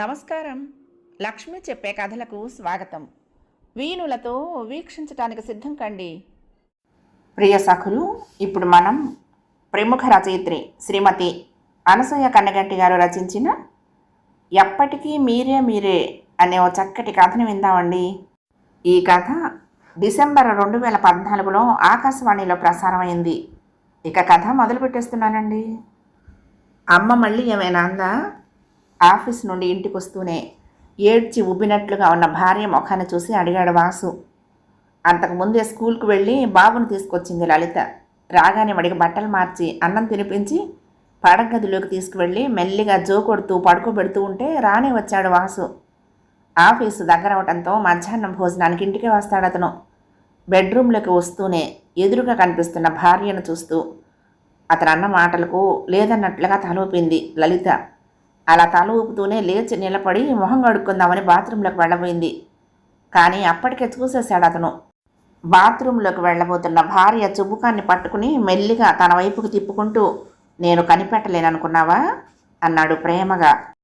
నమస్కారం. లక్ష్మి చెప్పే కథలకు స్వాగతం. వీణులతో వీక్షించటానికి సిద్ధం కండి. ప్రియ సఖులు ఇప్పుడు మనం ప్రముఖ రచయిత్రి శ్రీమతి అనసూయ కన్నగంటి గారు రచించిన ఎప్పటికీ మీరే మీరే అనే ఓ చక్కటి కథను విందామండి. ఈ కథ డిసెంబర్ రెండు వేల పద్నాలుగులో ఆకాశవాణిలో ప్రసారమైంది. ఇక కథ మొదలు పెట్టేస్తున్నానండి అమ్మ మళ్ళీ ఏమైనా అందా? ఆఫీస్ నుండి ఇంటికి వస్తూనే ఏడ్చి ఉబ్బినట్లుగా ఉన్న భార్య ముఖాన్ని చూసి అడిగాడు వాసు. అంతకుముందే స్కూల్కి వెళ్ళి బాబును తీసుకొచ్చింది లలిత. రాగానే వాడికి బట్టలు మార్చి అన్నం తినిపించి పడగదిలోకి తీసుకువెళ్ళి మెల్లిగా జో కొడుతూ పడుకోబెడుతూ ఉంటే రానే వచ్చాడు వాసు. ఆఫీసు దగ్గర అవడంతో మధ్యాహ్నం భోజనానికి ఇంటికి వస్తాడు అతను. బెడ్రూమ్లోకి వస్తూనే ఎదురుగా కనిపిస్తున్న భార్యను చూస్తూ అతను అన్న మాటలకు లేదన్నట్లుగా తలూపింది లలిత. అలా తల ఊపుతూనే లేచి నిలబడి మొహం కడుక్కుందామని బాత్రూంలోకి వెళ్ళబోయింది. కానీ అప్పటికే చూసేశాడు అతను. బాత్రూంలోకి వెళ్ళబోతున్న భార్య చుబుకాన్ని పట్టుకుని మెల్లిగా తన వైపుకు తిప్పుకుంటూ నేను కనిపెట్టలేననుకున్నావా? అన్నాడు ప్రేమగా.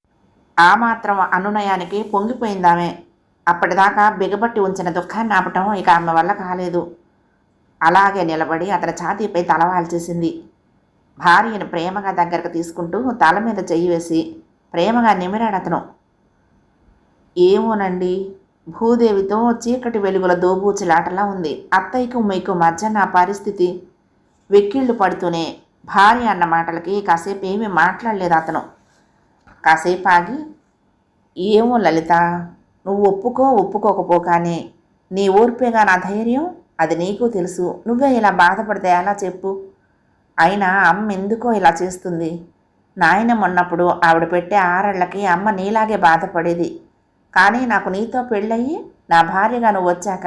ఆ మాత్రం అనునయానికి పొంగిపోయిందామె. అప్పటిదాకా బిగబట్టి ఉంచిన దుఃఖాన్ని ఆపటం ఇక ఆమె వల్ల కాలేదు. అలాగే నిలబడి అతని ఛాతీపై తలవాల్చేసింది. భార్యను ప్రేమగా దగ్గరకు తీసుకుంటూ తల మీద చెయ్యి వేసి ప్రేమగా నిమిరాడు అతను. ఏమోనండి భూదేవితో చీకటి వెలుగుల దోబూచులాటలా ఉంది. అత్తయ్యకు మీకు మధ్య నా పరిస్థితి వెక్కిళ్ళు పడుతూనే భార్య అన్న మాటలకి కాసేపు ఏమీ మాట్లాడలేదు అతను. కాసేపు ఆగి ఏమో లలిత నువ్వు ఒప్పుకో ఒప్పుకోకపో కానీ నీ ఓర్పేగా నా ధైర్యం అది నీకు తెలుసు. నువ్వే ఇలా బాధపడితే ఎలా చెప్పు? అయినా అమ్మ ఎందుకో ఇలా చేస్తుంది? నాయన ఉన్నప్పుడు ఆవిడ పెట్టే ఆరళ్ళకి అమ్మ నీలాగే బాధపడేది. కానీ నాకు నీతో పెళ్ళయి నా భార్యగా నువ్వు వచ్చాక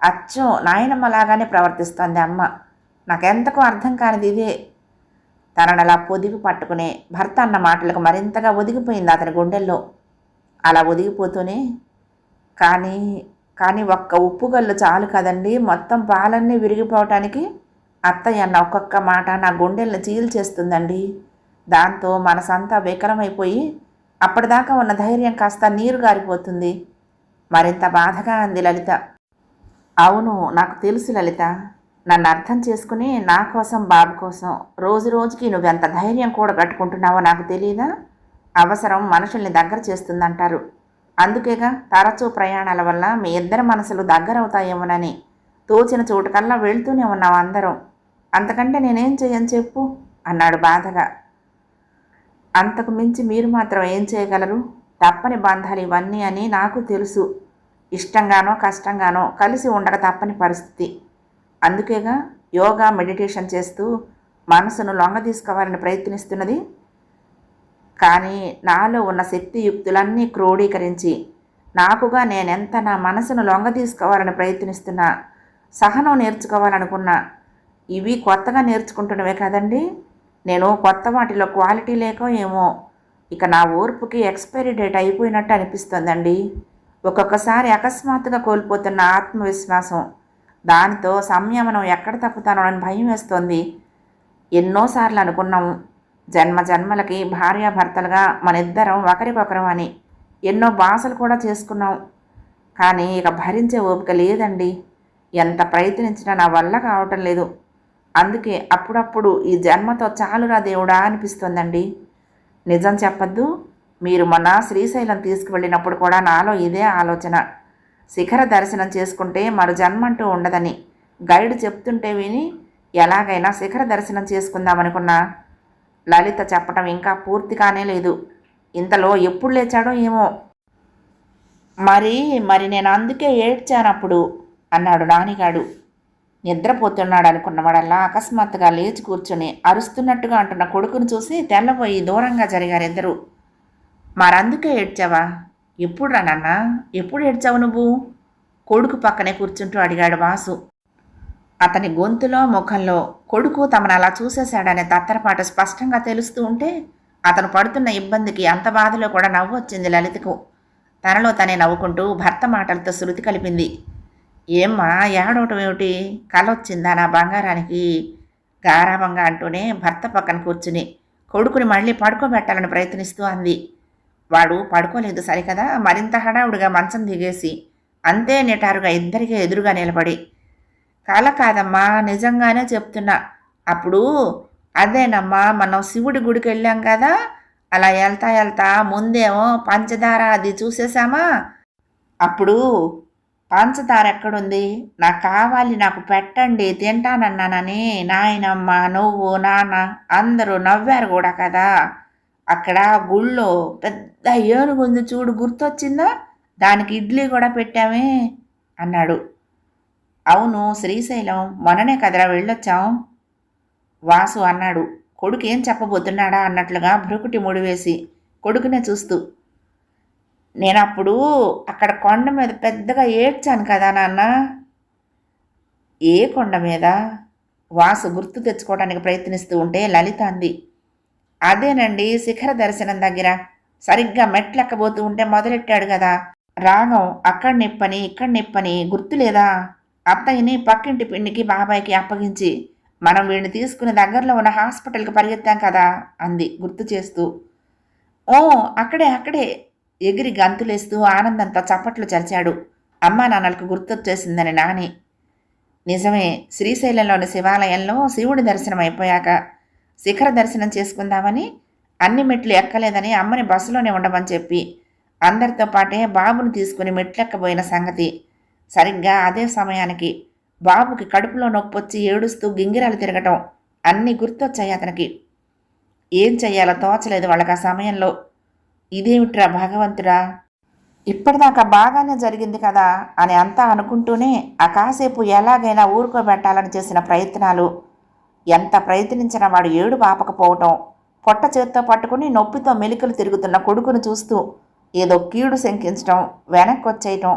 అచ్చం నాయనమ్మలాగానే ప్రవర్తిస్తోంది అమ్మ. నాకెంతకు అర్థం కానిది ఇదే. తననలా అలా పొదిగి పట్టుకునే భర్త అన్న మాటలకు మరింతగా ఒదిగిపోయింది అతని గుండెల్లో. అలా ఒదిగిపోతూనే కానీ కానీ ఒక్క ఉప్పుగల్లు చాలు కదండి మొత్తం పాలన్నీ విరిగిపోవటానికి అత్తయ్య అన్న ఒక్కొక్క మాట నా గుండెల్ని చీల్చేస్తుందండి. దాంతో మనసంతా వికలమైపోయి అప్పటిదాకా ఉన్న ధైర్యం కాస్త నీరు గారిపోతుంది. మరింత బాధగా అంది లలిత. అవును నాకు తెలుసు లలిత. నన్ను అర్థం చేసుకుని నా కోసం బాబు కోసం రోజు రోజుకి నువ్వెంత ధైర్యం కూడా కట్టుకుంటున్నావో నాకు తెలియదా అవసరం మనుషుల్ని దగ్గర చేస్తుందంటారు. అందుకేగా తరచూ ప్రయాణాల వల్ల మీ ఇద్దరి మనసులు దగ్గరవుతాయేమోనని తోచిన చోటుకల్లా వెళ్తూనే ఉన్నాం అందరం. అంతకంటే నేనేం చేయను చెప్పు అన్నాడు బాధగా. అంతకు మించి మీరు మాత్రం ఏం చేయగలరు? తప్పని బంధాలు ఇవన్నీ అని నాకు తెలుసు. ఇష్టంగానో కష్టంగానో కలిసి ఉండక తప్పని పరిస్థితి. అందుకేగా యోగా మెడిటేషన్ చేస్తూ మనసును లొంగ తీసుకోవాలని ప్రయత్నిస్తున్నది. కానీ నాలో ఉన్న శక్తియుక్తులన్నీ క్రోడీకరించి నాకుగా నేనెంత నా మనసును లొంగ తీసుకోవాలని ప్రయత్నిస్తున్నా సహనం నేర్చుకోవాలనుకున్నా ఇవి కొత్తగా నేర్చుకుంటున్నవే కదండీ? నేను కొత్త వాటిలో క్వాలిటీ లేక ఏమో. ఇక నా ఓర్పుకి ఎక్స్పైరీ డేట్ అయిపోయినట్టు అనిపిస్తుందండి. ఒక్కొక్కసారి అకస్మాత్తుగా కోల్పోతున్న ఆత్మవిశ్వాసం. దానితో సంయమనం ఎక్కడ తప్పుతానో అని భయం వేస్తోంది. ఎన్నోసార్లు అనుకున్నాము. జన్మ జన్మలకి భార్యాభర్తలుగా మనిద్దరం ఒకరికొకరం అని. ఎన్నో భాషలు కూడా చేసుకున్నాం. కానీ ఇక భరించే ఓపిక లేదండి. ఎంత ప్రయత్నించినా నా వల్ల కావటం లేదు. అందుకే అప్పుడప్పుడు ఈ జన్మతో చాలురా దేవుడా అనిపిస్తుందండి. నిజం చెప్పద్దు మీరు మొన్న శ్రీశైలం తీసుకువెళ్ళినప్పుడు కూడా నాలో ఇదే ఆలోచన. శిఖర దర్శనం చేసుకుంటే మరో జన్మంటూ ఉండదని గైడ్ చెప్తుంటే విని ఎలాగైనా శిఖర దర్శనం చేసుకుందామనుకున్నా. లలిత చెప్పటం ఇంకా పూర్తిగానే లేదు. ఇంతలో ఎప్పుడు లేచాడో ఏమో. మరి మరి నేను అందుకే ఏడ్చానప్పుడు అన్నాడు నానిగాడు. నిద్రపోతున్నాడు అనుకున్నవాడల్లా అకస్మాత్తుగా లేచి కూర్చుని అరుస్తున్నట్టుగా అంటున్న కొడుకును చూసి తెల్లబోయి దూరంగా జరిగారు ఇద్దరు. మరందుకే ఏడ్చావా? ఎప్పుడు రా నాన్న? ఎప్పుడు ఏడ్చావు నువ్వు? కొడుకు పక్కనే కూర్చుంటూ అడిగాడు వాసు. అతని గొంతులో ముఖంలో కొడుకు తమను అలా చూసేశాడనే తత్తరపాటు స్పష్టంగా తెలుస్తూ ఉంటే అతను పడుతున్న ఇబ్బందికి అంత బాధలో కూడా నవ్వు వచ్చింది లలితకు. తనలో తనే నవ్వుకుంటూ భర్త మాటలతో శృతి కలిపింది. ఏమ్మా ఏడవటం ఏమిటి? కలొచ్చిందా నా బంగారానికి? గారాభంగా అంటూనే భర్త పక్కన కూర్చుని కొడుకుని మళ్ళీ పడుకోబెట్టాలని ప్రయత్నిస్తూ అంది. వాడు పడుకోలేదు సరికదా? మరింత హడావుడిగా మంచం దిగేసి అంతే నిటారుగా ఇద్దరికీ ఎదురుగా నిలబడి కల కాదమ్మా నిజంగానే చెప్తున్నా. అప్పుడు అదేనమ్మా మనం శివుడి గుడికి వెళ్ళాం కదా? అలా వెళ్తా వెళ్తా ముందేమో పంచదార అది చూసేసామా అప్పుడు పంచదార ఎక్కడుంది? నాకు కావాలి నాకు పెట్టండి తింటానన్నానని నాయనమ్మ నువ్వు నాన్న అందరూ నవ్వారు కూడా కదా. అక్కడ గుళ్ళో పెద్ద ఏనుగుంది చూడు గుర్తొచ్చిందా? దానికి ఇడ్లీ కూడా పెట్టామే అన్నాడు. అవును శ్రీశైలం మొన్ననే కదరా వెళ్ళొచ్చాం? వాసు అన్నాడు. కొడుకు ఏం చెప్పబోతున్నాడా అన్నట్లుగా భ్రుకుటి ముడివేసి కొడుకునే చూస్తూ నేను అప్పుడు అక్కడ కొండ మీద పెద్దగా ఏడ్చాను కదా నాన్న. ఏ కొండ మీద? వాసు గుర్తు తెచ్చుకోవడానికి ప్రయత్నిస్తూ ఉంటే లలిత అంది. అదేనండి శిఖర దర్శనం దగ్గర. సరిగ్గా మెట్లెక్కబోతూ ఉంటే మొదలెట్టాడు కదా. రాగం అక్కడ నిప్పని ఇక్కడ నిప్పని గుర్తులేదా అత్తయ్యని పక్కింటి పిండికి బాబాయ్కి అప్పగించి మనం వీడిని తీసుకుని దగ్గరలో ఉన్న హాస్పిటల్కి పరిగెత్తాం కదా అంది గుర్తు చేస్తూ. ఓ అక్కడే అక్కడే ఎగిరి గంతులేస్తూ ఆనందంతో చప్పట్లు చరిచాడు అమ్మా నాన్నలకు గుర్తొచ్చేసిందని నాని. నిజమే శ్రీశైలంలోని శివాలయంలో శివుడి దర్శనం అయిపోయాక శిఖర దర్శనం చేసుకుందామని అన్ని మెట్లు ఎక్కలేదని అమ్మని బస్సులోనే ఉండమని చెప్పి అందరితో పాటే బాబుని తీసుకుని మెట్లెక్కబోయిన సంగతి. సరిగ్గా అదే సమయానికి బాబుకి కడుపులో నొప్పొచ్చి ఏడుస్తూ గింగిరాలు తిరగటం అన్నీ గుర్తొచ్చాయి అతనికి. ఏం చెయ్యాలో తోచలేదు వాళ్ళకి ఆ సమయంలో. ఇదేమిట్రా భగవంతుడా? ఇప్పటిదాకా బాగానే జరిగింది కదా అని అంతా అనుకుంటూనే ఆ కాసేపు ఎలాగైనా ఊరుకోబెట్టాలని చేసిన ప్రయత్నాలు. ఎంత ప్రయత్నించినా వాడు ఏడు పాపకపోవటం పొట్ట చేత్తో పట్టుకుని నొప్పితో మెలికలు తిరుగుతున్న కొడుకును చూస్తూ ఏదో కీడు శంకించటం వెనక్కి వచ్చేయటం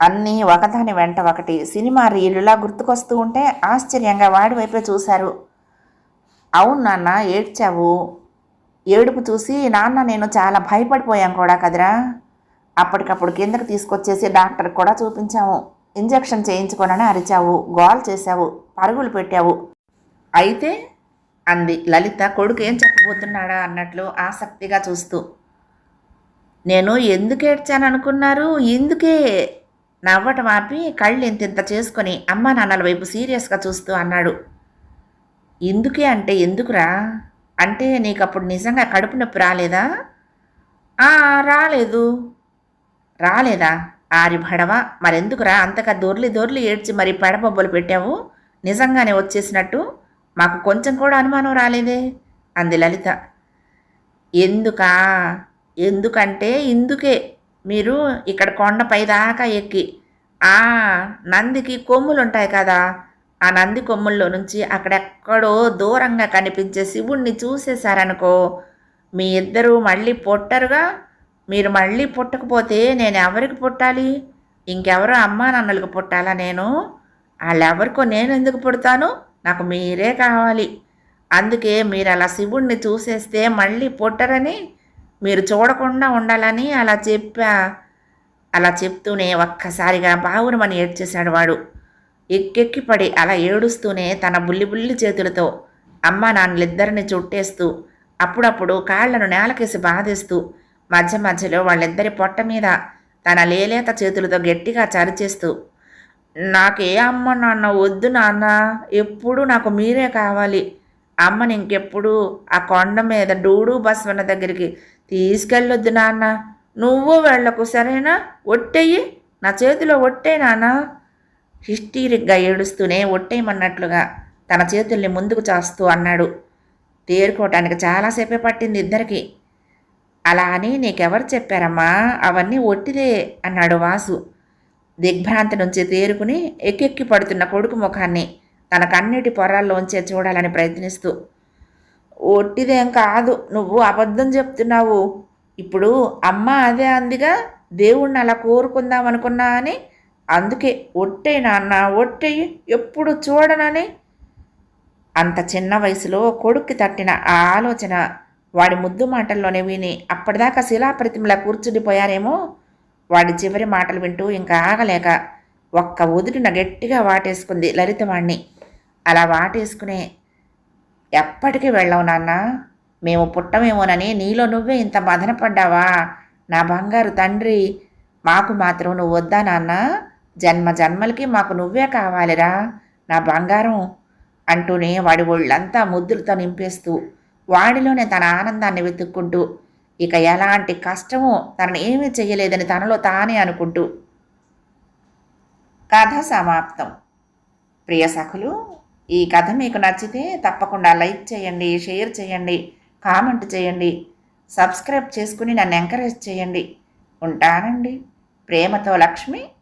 అన్నీ ఒకదాని వెంట ఒకటి సినిమా రీలులా గుర్తుకొస్తూ ఉంటే ఆశ్చర్యంగా వాడి వైపే చూశారు. అవును నాన్న ఏడ్చావు. ఏడుపు చూసి నాన్న నేను చాలా భయపడిపోయాం కూడా కదరా. అప్పటికప్పుడు కిందకు తీసుకొచ్చేసి డాక్టర్ కూడా చూపించాము ఇంజెక్షన్ చేయించుకోనని అరిచావు. గోల్ చేశావు. పరుగులు పెట్టావు. అయితే అంది లలిత కొడుకు ఏం చెప్పబోతున్నాడా? అన్నట్లు ఆసక్తిగా చూస్తూ. నేను ఎందుకేడ్చాను అనుకున్నారు ఎందుకే నవ్వటం ఆపి కళ్ళు ఇంతింత చేసుకొని అమ్మా నాన్నల వైపు సీరియస్గా చూస్తూ అన్నాడు. ఎందుకే అంటే ఎందుకురా? అంటే నీకు అప్పుడు నిజంగా కడుపు నొప్పి రాలేదా? రాలేదు. రాలేదా? ఆరి భడవ మరెందుకురా? అంతగా దొర్లి దొర్లి ఏడ్చి మరి పెడబొబ్బలు పెట్టావు? నిజంగానే వచ్చేసినట్టు? మాకు కొంచెం కూడా అనుమానం రాలేదే? అంది లలిత. ఎందుకా? ఎందుకంటే ఇందుకే. మీరు ఇక్కడ కొండపై దాకా ఎక్కి. ఆ నందికి కొమ్ములు ఉంటాయి కదా? ఆ నంది కొమ్ముల్లో నుంచి అక్కడెక్కడో దూరంగా కనిపించే శివుణ్ణి చూసేశారనుకో మీ ఇద్దరూ మళ్ళీ పుట్టరుగా? మీరు మళ్ళీ పుట్టకపోతే నేను ఎవరికి పుట్టాలి? ఇంకెవరో అమ్మా నాన్నలకు పుట్టాలా నేను? వాళ్ళెవరికో నేను ఎందుకు పుడతాను? నాకు మీరే కావాలి. అందుకే మీరు అలా శివుణ్ణి చూసేస్తే మళ్ళీ పుట్టరని మీరు చూడకుండా ఉండాలని అలా చెప్పా అలా చెప్తూనే ఒక్కసారిగా బావురమని ఏడ్చేశాడు వాడు. ఎక్కెక్కి పడి అలా ఏడుస్తూనే తన బుల్లి బుల్లి చేతులతో అమ్మ నాన్నలిద్దరిని చుట్టేస్తూ అప్పుడప్పుడు కాళ్ళను నేలకేసి బాధేస్తూ మధ్య మధ్యలో వాళ్ళిద్దరి పొట్ట మీద తన లేలేత చేతులతో గట్టిగా చరిచేస్తూ నాకే అమ్మ నాన్న వద్దు నాన్న ఎప్పుడు నాకు మీరే కావాలి. అమ్మని ఇంకెప్పుడు ఆ కొండ మీద డూడు బస్వన్న దగ్గరికి తీసుకెళ్ళొద్దు నాన్న. నువ్వు వెళ్ళకు సరేనా? ఒట్టెయ్యి. నా చేతిలో ఒట్టే నాన్న. హిస్టీరిక్గా ఏడుస్తూనే ఒట్టేయమన్నట్లుగా తన చేతుల్ని ముందుకు చాస్తూ అన్నాడు. తేరుకోవటానికి చాలాసేపే పట్టింది ఇద్దరికి. అలా అని నీకెవరు చెప్పారమ్మా? అవన్నీ ఒట్టిదే అన్నాడు వాసు. దిగ్భ్రాంతి నుంచి తేరుకుని ఎక్కెక్కి పడుతున్న కొడుకు ముఖాన్ని తన కన్నీటి పొరాల్లోంచే చూడాలని ప్రయత్నిస్తూ ఒట్టిదేం కాదు నువ్వు అబద్ధం చెప్తున్నావు. ఇప్పుడు అమ్మ అదే అందిగా దేవుణ్ణి అలా కోరుకుందాం అనుకున్నా అని అందుకే ఒట్టే నాన్న ఒట్టేయి ఎప్పుడు చూడనని? అంత చిన్న వయసులో కొడుక్కి తట్టిన ఆ ఆలోచన వాడి ముద్దు మాటల్లోనే విని అప్పటిదాకా శిలాప్రతిమలా కూర్చుండిపోయారేమో? వాడి చివరి మాటలు వింటూ ఇంకా ఆగలేక ఒక్క ఉదుటిన గట్టిగా వాటేసుకుంది లలితవాణ్ణి అలా వాటేసుకునే ఎప్పటికీ వెళ్ళవు నాన్న. మేము పుట్టమేమోనని నీలో నువ్వే ఇంత మదనపడ్డావా నా బంగారు తండ్రి మాకు మాత్రం నువ్వు వద్దా నాన్న? జన్మ జన్మలకి మాకు నువ్వే కావాలిరా. నా బంగారం అంటూనే వాడి ఒళ్ళంతా ముద్దులతో నింపేస్తూ వాడిలోనే తన ఆనందాన్ని వెతుక్కుంటూ ఇక ఎలాంటి కష్టమో తనని ఏమీ చేయలేదని తనలో తానే అనుకుంటూ. కథ సమాప్తం. ప్రియ సఖులు ఈ కథ మీకు నచ్చితే తప్పకుండా లైక్ చేయండి షేర్ చేయండి కామెంట్ చేయండి సబ్స్క్రైబ్ చేసుకుని నన్ను ఎంకరేజ్ చేయండి. ఉంటానండి. ప్రేమతో లక్ష్మి.